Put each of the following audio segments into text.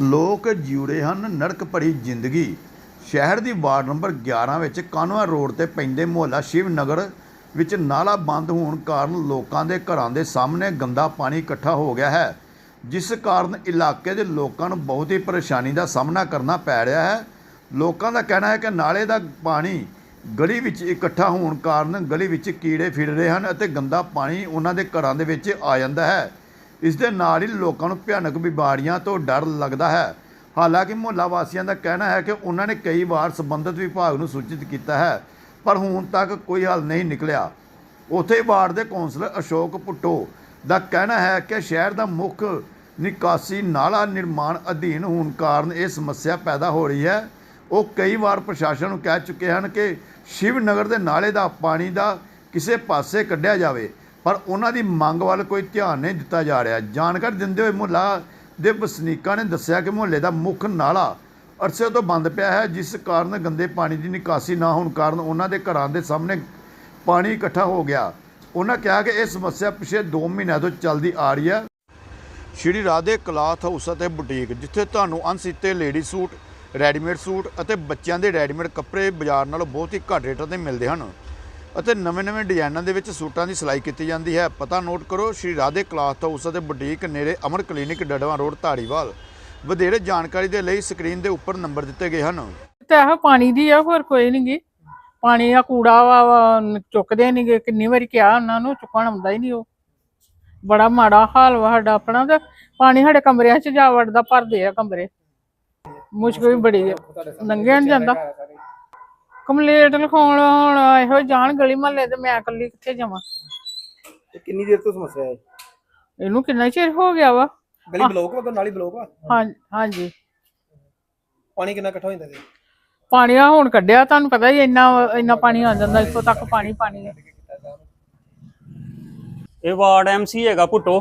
ਲੋਕ ਜਿਉੜੇ ਹਨ, ਨਰਕ ਭਰੀ ਜ਼ਿੰਦਗੀ। ਸ਼ਹਿਰ ਦੀ ਵਾਰਡ ਨੰਬਰ 11 ਵਿੱਚ ਕਾਨਵਾ ਰੋਡ ਤੇ ਪੈਂਦੇ ਮੁਹੱਲਾ ਸ਼ਿਵ ਨਗਰ ਵਿੱਚ ਨਾਲਾ ਬੰਦ ਹੋਣ ਕਾਰਨ ਲੋਕਾਂ ਦੇ ਘਰਾਂ ਦੇ ਸਾਹਮਣੇ ਗੰਦਾ ਪਾਣੀ ਇਕੱਠਾ ਹੋ ਗਿਆ ਹੈ, ਜਿਸ ਕਾਰਨ ਇਲਾਕੇ ਦੇ ਲੋਕਾਂ ਨੂੰ ਬਹੁਤ ਹੀ ਪਰੇਸ਼ਾਨੀ ਦਾ ਸਾਹਮਣਾ ਕਰਨਾ ਪੈ ਰਿਹਾ ਹੈ। ਲੋਕਾਂ ਦਾ ਕਹਿਣਾ ਹੈ ਕਿ ਨਾਲੇ ਦਾ ਪਾਣੀ ਗਲੀ ਵਿੱਚ ਇਕੱਠਾ ਹੋਣ ਕਾਰਨ ਗਲੀ ਵਿੱਚ ਕੀੜੇ ਫਿਰ ਰਹੇ ਹਨ ਅਤੇ ਗੰਦਾ ਪਾਣੀ ਉਹਨਾਂ ਦੇ ਘਰਾਂ ਦੇ ਵਿੱਚ ਆ ਜਾਂਦਾ ਹੈ। ਇਸ ਦੇ ਨਾਲ ਹੀ ਲੋਕਾਂ ਨੂੰ ਭਿਆਨਕ ਬਿਮਾਰੀਆਂ ਤੋਂ ਡਰ ਲੱਗਦਾ ਹੈ। ਹਾਲਾਂਕਿ ਮੁਹੱਲਾ ਵਾਸੀਆਂ ਦਾ ਕਹਿਣਾ ਹੈ ਕਿ ਉਹਨਾਂ ਨੇ ਕਈ ਵਾਰ ਸੰਬੰਧਿਤ ਵਿਭਾਗ ਨੂੰ ਸੂਚਿਤ ਕੀਤਾ ਹੈ, ਪਰ ਹੁਣ ਤੱਕ ਕੋਈ ਹੱਲ ਨਹੀਂ ਨਿਕਲਿਆ। ਉੱਥੇ ਵਾਰਡ ਦੇ ਕੌਂਸਲਰ ਅਸ਼ੋਕ ਪੁੱਟੋ ਦਾ ਕਹਿਣਾ ਹੈ ਕਿ ਸ਼ਹਿਰ ਦਾ ਮੁੱਖ ਨਿਕਾਸੀ ਨਾਲਾ ਨਿਰਮਾਣ ਅਧੀਨ ਹੋਣ ਕਾਰਨ ਇਹ ਸਮੱਸਿਆ ਪੈਦਾ ਹੋ ਰਹੀ ਹੈ। ਉਹ ਕਈ ਵਾਰ ਪ੍ਰਸ਼ਾਸਨ ਨੂੰ ਕਹਿ ਚੁੱਕੇ ਹਨ ਕਿ ਸ਼ਿਵ ਨਗਰ ਦੇ ਨਾਲੇ ਦਾ ਪਾਣੀ ਦਾ ਕਿਸੇ ਪਾਸੇ ਕੱਢਿਆ ਜਾਵੇ। ਪਰ ਉਹਨਾਂ ਦੀ ਮੰਗ ਵੱਲ ਕੋਈ ਧਿਆਨ ਨਹੀਂ ਦਿੱਤਾ ਜਾ ਰਿਹਾ। ਜਾਣਕਾਰੀ ਦਿੰਦੇ ਹੋਏ ਮੁਹੱਲਾ ਦੇ ਵਸਨੀਕਾਂ ਨੇ ਦੱਸਿਆ ਕਿ ਮੁਹੱਲੇ ਦਾ ਮੁੱਖ ਨਾਲਾ ਅਰਸੇ ਤੋਂ ਬੰਦ ਪਿਆ ਹੈ, ਜਿਸ ਕਾਰਨ ਗੰਦੇ ਪਾਣੀ ਦੀ ਨਿਕਾਸੀ ਨਾ ਹੋਣ ਕਾਰਨ ਉਹਨਾਂ ਦੇ ਘਰਾਂ ਦੇ ਸਾਹਮਣੇ ਪਾਣੀ ਇਕੱਠਾ ਹੋ ਗਿਆ। ਉਹਨਾਂ ਕਿਹਾ ਕਿ ਇਹ ਸਮੱਸਿਆ ਪਿਛਲੇ 2 ਮਹੀਨਿਆਂ ਤੋਂ ਚੱਲਦੀ ਆ ਰਹੀ ਹੈ। ਸ਼੍ਰੀ ਰਾਧੇ ਕਲਾਥ ਹਾਊਸ ਅਤੇ ਬੁਟੀਕ, ਜਿੱਥੇ ਤੁਹਾਨੂੰ ਅਣਸੀਤੇ ਲੇਡੀ ਸੂਟ, ਰੈਡੀਮੇਡ ਸੂਟ ਅਤੇ ਬੱਚਿਆਂ ਦੇ ਰੈਡੀਮੇਡ ਕੱਪੜੇ ਬਾਜ਼ਾਰ ਨਾਲੋਂ ਬਹੁਤ ਹੀ ਘੱਟ ਰੇਟਾਂ ਤੇ ਮਿਲਦੇ ਹਨ। ਅਤੇ ਨਵੇਂ-ਨਵੇਂ ਡਿਜ਼ਾਈਨਾਂ ਦੇ ਵਿੱਚ ਸੂਟਾਂ ਦੀ ਸਿਲਾਈ ਕੀਤੀ ਜਾਂਦੀ ਹੈ। ਪਤਾ ਨੋਟ ਕਰੋ, ਸ਼੍ਰੀ ਰਾਧੇ ਕਲਾਥ ਹਾਊਸ ਅਤੇ ਬੁਟੀਕ ਨੇੜੇ ਅਮਰ ਕਲੀਨਿਕ ਡੜਵਾ ਰੋਡ, ਧਾਰੀਵਾਲ। ਵਧੇਰੇ ਜਾਣਕਾਰੀ ਦੇ ਲਈ ਸਕਰੀਨ ਦੇ ਉੱਪਰ ਨੰਬਰ ਦਿੱਤੇ ਗਏ ਹਨ। ਤੇ ਇਹ ਪਾਣੀ ਦੀ ਆ, ਹੋਰ ਕੋਈ ਨਹੀਂ ਗੀ। ਪਾਣੀ ਆ ਕੂੜਾ ਵਾ ਚੁੱਕਦੇ ਨਹੀਂ ਗੇ। ਕਿੰਨੀ ਵਾਰੀ ਕਿਹਾ ਉਹਨਾਂ ਨੂੰ, ਚੁੱਕਣ ਆਉਂਦਾ ਹੀ ਨਹੀਂ ਉਹ। ਬੜਾ ਮਾੜਾ ਹਾਲ ਵਾ ਸਾਡਾ ਆਪਣਾ ਤੇ। ਪਾਣੀ ਸਾਡੇ ਕਮਰਿਆਂ 'ਚ ਜਾ ਵੜਦਾ, ਭਰਦੇ ਆ ਕਮਰੇ। ਮੁਸ਼ਕਲ ਵੀ ਬੜੀ ਆ। ਲੰਘਿਆ ਨੀ ਜਾਂਦਾ। ਕੰਪਲੀਟ ਲਿਖਾਉਣ ਹੁਣ ਇਹੋ ਜਾਣ ਗਲੀ ਮਹੱਲੇ ਤੇ ਮੈਂ ਇਕੱਲੀ ਕਿੱਥੇ ਜਾਵਾਂ? ਇਹ ਕਿੰਨੀ ਦੇਰ ਤੋਂ ਸਮੱਸਿਆ ਹੈ? ਇਹਨੂੰ ਕਿੰਨਾ ਚਿਰ ਹੋ ਗਿਆ ਵਾ? ਗਲੀ ਬਲੌਕ ਵਾ ਨਾਲੀ ਬਲੌਕ ਆ ਹਾਂ ਹਾਂਜੀ। ਪਾਣੀ ਕਿੰਨਾ ਇਕੱਠਾ ਹੋ ਜਾਂਦਾ ਸੀ ਪਾਣੀ ਆ ਹੁਣ ਕੱਢਿਆ ਤੁਹਾਨੂੰ ਪਤਾ ਹੀ ਇੰਨਾ ਇੰਨਾ ਪਾਣੀ ਆ ਜਾਂਦਾ ਇੱਥੋਂ ਤੱਕ ਪਾਣੀ ਪਾਣੀ ਹੈ ਇਹ ਵਾਰਡ ਐਮਸੀ ਹੈਗਾ ਭੁੱਟੋ।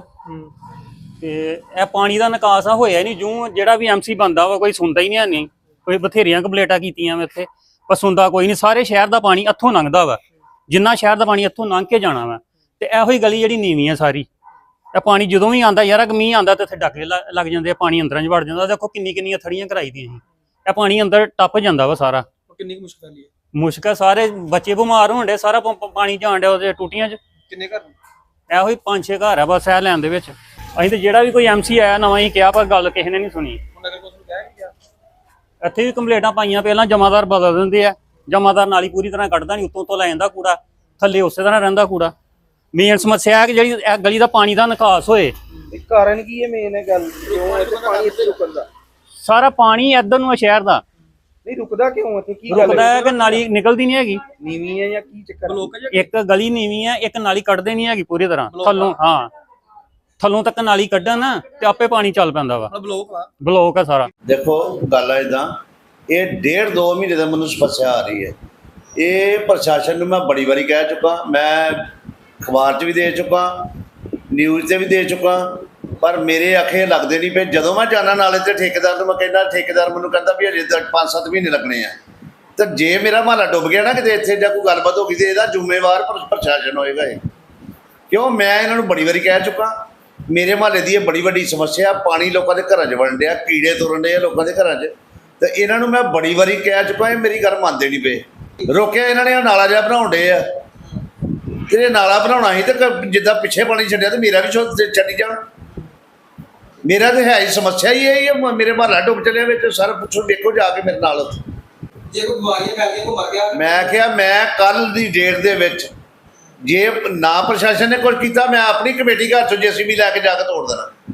ਤੇ ਇਹ ਪਾਣੀ ਦਾ ਨਿਕਾਸ ਆ ਹੋਇਆ ਨਹੀਂ। ਜੂ ਜਿਹੜਾ ਵੀ ਐਮਸੀ ਬੰਦਾ ਵਾ ਕੋਈ ਸੁਣਦਾ ਹੀ ਨਹੀਂ ਨਹੀਂ। ਕੋਈ ਬਥੇਰੀਆਂ ਕੰਪਲੇਟਾਂ ਕੀਤੀਆਂ ਮੈਂ ਇੱਥੇ। ਪਰ ਸੁਣਦਾ ਕੋਈ ਨਹੀਂ ਸਾਰੇ ਸ਼ਹਿਰ ਦਾ ਪਾਣੀ ਇੱਥੋਂ ਲੰਘਦਾ ਵਾ। ਜਿੰਨਾ ਸ਼ਹਿਰ ਦਾ ਪਾਣੀ ਇੱਥੋਂ ਲੰਘ ਕੇ ਜਾਣਾ ਵਾ। ਤੇ ਇਹੋ ਹੀ ਗਲੀ ਜਿਹੜੀ ਨੀਵੀਂ ਆ ਸਾਰੀ। ਇਹ ਪਾਣੀ ਜਦੋਂ ਵੀ ਆਂਦਾ ਯਾਰ ਅਗ ਮੀਂਹ ਆਂਦਾ ਤੇ ਇੱਥੇ ਡੱਕੇ ਲੱਗ ਜਾਂਦੇ ਆ ਪਾਣੀ ਅੰਦਰਾਂ 'ਚ ਵੜ ਜਾਂਦਾ। ਦੇਖੋ ਕਿੰਨੀ ਕਿੰਨੀਆਂ ਥੜੀਆਂ ਕਰਾਈ ਦੀਆਂ ਇਹ ਪਾਣੀ ਅੰਦਰ ਟੱਪ ਜਾਂਦਾ ਵਾ ਸਾਰਾ। ਕਿੰਨੀ ਮੁਸ਼ਕਲ ਹੈ ਮੁਸ਼ਕਲ ਸਾਰੇ ਬੱਚੇ ਬਿਮਾਰ ਹੋਣ ਡੇ ਸਾਰਾ ਪਾਣੀ ਜਾਣ ਡਿਆ ਉਹਦੇ ਟੂਟੀਆਂ 'ਚ। ਕਿੰਨੇ ਘਰ ਇਹੋ ਹੀ ਪੰਜ ਛੇ ਘਰ ਆ ਬਸ ਇਹ ਲੈਣ ਦੇ ਵਿੱਚ। ਅਸੀਂ ਤੇ ਜਿਹੜਾ ਵੀ ਕੋਈ ਐਮਸੀ ਆਇਆ ਨਵਾਂ ਹੀ ਕਿਹਾ ਪਰ ਗੱਲ ਕਿਸੇ ਨੇ ਨਹੀਂ ਸੁਣੀ। ਨਗਰ ਕੌਂਸਲ ਕਹਿ ਗਿਆ ਇੱਥੇ ਵੀ ਕੰਪਲੇਂਟਾਂ ਪਾਈਆਂ ਪਹਿਲਾਂ ਜਮਾਦਾਰ ਬਦਲ ਦਿੰਦੇ ਆ। ਜਮਾਦਾਰ ਨਾਲੀ ਪੂਰੀ ਤਰ੍ਹਾਂ ਕੱਢਦਾ ਨਹੀਂ ਉੱਤੋਂ ਤੋਂ ਲੈ ਜਾਂਦਾ ਕੂੜਾ ਥੱਲੇ ਉਸੇ ਤਰ੍ਹਾਂ ਰਹਿੰਦਾ ਕੂੜਾ। ਮੇਨ ਸਮੱਸਿਆ ਹੈ ਕਿ ਜਿਹੜੀ ਇਹ ਗਲੀ ਦਾ ਪਾਣੀ ਦਾ ਨਿਕਾਸ ਹੋਏ। ਇਹ ਕਾਰਨ ਕੀ ਹੈ ਮੇਨ ਇਹ ਗੱਲ? ਕਿਉਂ ਇੱਥੇ ਪਾਣੀ ਇੱਥੇ ਰੁਕਦਾ ਸਾਰਾ ਪਾਣੀ ਇੱਧਰ ਨੂੰ ਆ ਸ਼ਹਿਰ ਦਾ। ਨਹੀਂ ਰੁਕਦਾ ਕਿਉਂ ਇੱਥੇ? ਕੀ ਗੱਲ ਰੁਕਦਾ ਹੈ ਕਿ ਨਾਲੀ ਨਿਕਲਦੀ ਨਹੀਂ ਹੈਗੀ? ਨੀਵੀਂ ਹੈ ਜਾਂ ਕੀ ਚੱਕਰ? ਇੱਕ ਗਲੀ ਨੀਵੀਂ ਹੈ ਇੱਕ ਨਾਲੀ ਕੱਢਦੇ ਨਹੀਂ ਹੈਗੀ ਪੂਰੀ ਤਰ੍ਹਾਂ। ਥੱਲੋਂ ਹਾਂ। ਥੱਲੋਂ ਤੱਕ ਨਾਲੀ ਕੱਢਣ ਨਾ ਤੇ ਆਪੇ ਪਾਣੀ ਚੱਲ ਪੈਂਦਾ ਵਾ। ਬਲੌਕ ਆ ਬਲੌਕ ਆ ਸਾਰਾ। ਦੇਖੋ ਗੱਲ ਹੈ ਇਦਾਂ ਇਹ ਡੇਢ ਦੋ ਮਹੀਨੇ ਤੋਂ ਮੈਨੂੰ ਸਮੱਸਿਆ ਆ ਰਹੀ ਹੈ। ਇਹ ਪ੍ਰਸ਼ਾਸਨ ਨੂੰ ਮੈਂ ਬੜੀ ਵਾਰੀ ਕਹਿ ਚੁੱਕਾ ਮੈਂ ਅਖਬਾਰ 'ਚ ਵੀ ਦੇ ਚੁੱਕਾ ਨਿਊਜ਼ ਤੇ ਵੀ ਦੇ ਚੁੱਕਾ ਪਰ ਮੇਰੇ ਅੱਖੇ ਲੱਗਦੇ ਨਹੀਂ ਪਏ। ਜਦੋਂ ਮੈਂ ਜਾਣਾ ਨਾਲੇ ਤੇ ਠੇਕੇਦਾਰ ਨੂੰ ਮੈਂ ਕਹਿੰਦਾ ਠੇਕੇਦਾਰ ਮੈਨੂੰ ਕਹਿੰਦਾ ਵੀ ਅਜੇ ਤੱਕ 5-7 ਮਹੀਨੇ ਲੱਗਣੇ ਆ। ਤੇ ਜੇ ਮੇਰਾ ਮਹੱਲਾ ਡੁੱਬ ਗਿਆ ਨਾ ਕਿਤੇ ਇੱਥੇ ਜਾਂ ਕੋਈ ਗੱਲਬਾਤ ਹੋ ਗਈ ਤੇ ਇਹਦਾ ਜ਼ਿੰਮੇਵਾਰ ਪ੍ਰ- ਪ੍ਰਸ਼ਾਸਨ ਹੋਏਗਾ ਇਹ। ਕਿਉਂ? ਮੈਂ ਇਹਨਾਂ ਨੂੰ ਬੜੀ ਵਾਰੀ ਕਹਿ ਚੁੱਕਾ ਮੇਰੇ ਮਹੱਲੇ ਦੀ ਇਹ ਬੜੀ ਵੱਡੀ ਸਮੱਸਿਆ ਪਾਣੀ ਲੋਕਾਂ ਦੇ ਘਰਾਂ 'ਚ ਵੜਨ ਡਿਆ ਕੀੜੇ ਤੁਰਨ ਡਏ ਆ ਲੋਕਾਂ ਦੇ ਘਰਾਂ 'ਚ। ਤੇ ਇਹਨਾਂ ਨੂੰ ਮੈਂ ਬੜੀ ਵਾਰੀ ਕਹਿ ਚੁੱਕਾ ਇਹ ਮੇਰੀ ਗੱਲ ਮੰਨਦੇ ਨਹੀਂ ਪਏ। ਰੋਕਿਆ ਇਹਨਾਂ ਨੇ ਆਹ ਨਾਲਾ ਜਿਹਾ ਬਣਾਉਣ ਡੇ ਆ। ਤੇ ਇਹ ਨਾਲਾ ਬਣਾਉਣਾ ਸੀ ਤੇ ਕ- ਜਿੱਦਾਂ ਪਿੱਛੇ ਪਾਣੀ ਛੱਡਿਆ ਤੇ ਮੇਰਾ ਵੀ ਛੋ- ਛੱਡੀ ਜਾਣ। ਮੇਰਾ ਤੇ ਹੈ ਹੀ ਸਮੱਸਿਆ ਹੀ ਇਹ ਹੀ ਹੈ ਮ- ਮੇਰੇ ਮਹੱਲਾ ਡੁੱਬ ਚੱਲਿਆ ਵਿੱਚ ਸਰ ਪੁੱਛੋ ਦੇਖੋ ਜਾ ਕੇ ਮੇਰੇ ਨਾਲ। ਉੱਥੇ ਜੇ ਕੋਈ ਬਿਮਾਰੀਆਂ ਫੈਲ ਗਈਆਂ ਕੋ ਮਰ ਗਿਆ। ਮੈਂ ਕਿਹਾ ਮੈਂ ਕੱਲ ਦੀ ਡੇਟ ਦੇ ਵਿੱਚ ਜੇ ਨਾ ਪ੍ਰਸ਼ਾਸਨ ਨੇ ਕੁਝ ਕੀਤਾ, ਮੈਂ ਆਪਣੀ ਕਮੇਟੀ ਘਰ ਚੋਂ ਜੇਸੀਬੀ ਲੈ ਕੇ ਜਾ ਕੇ ਤੋੜ ਦੇਣਾ।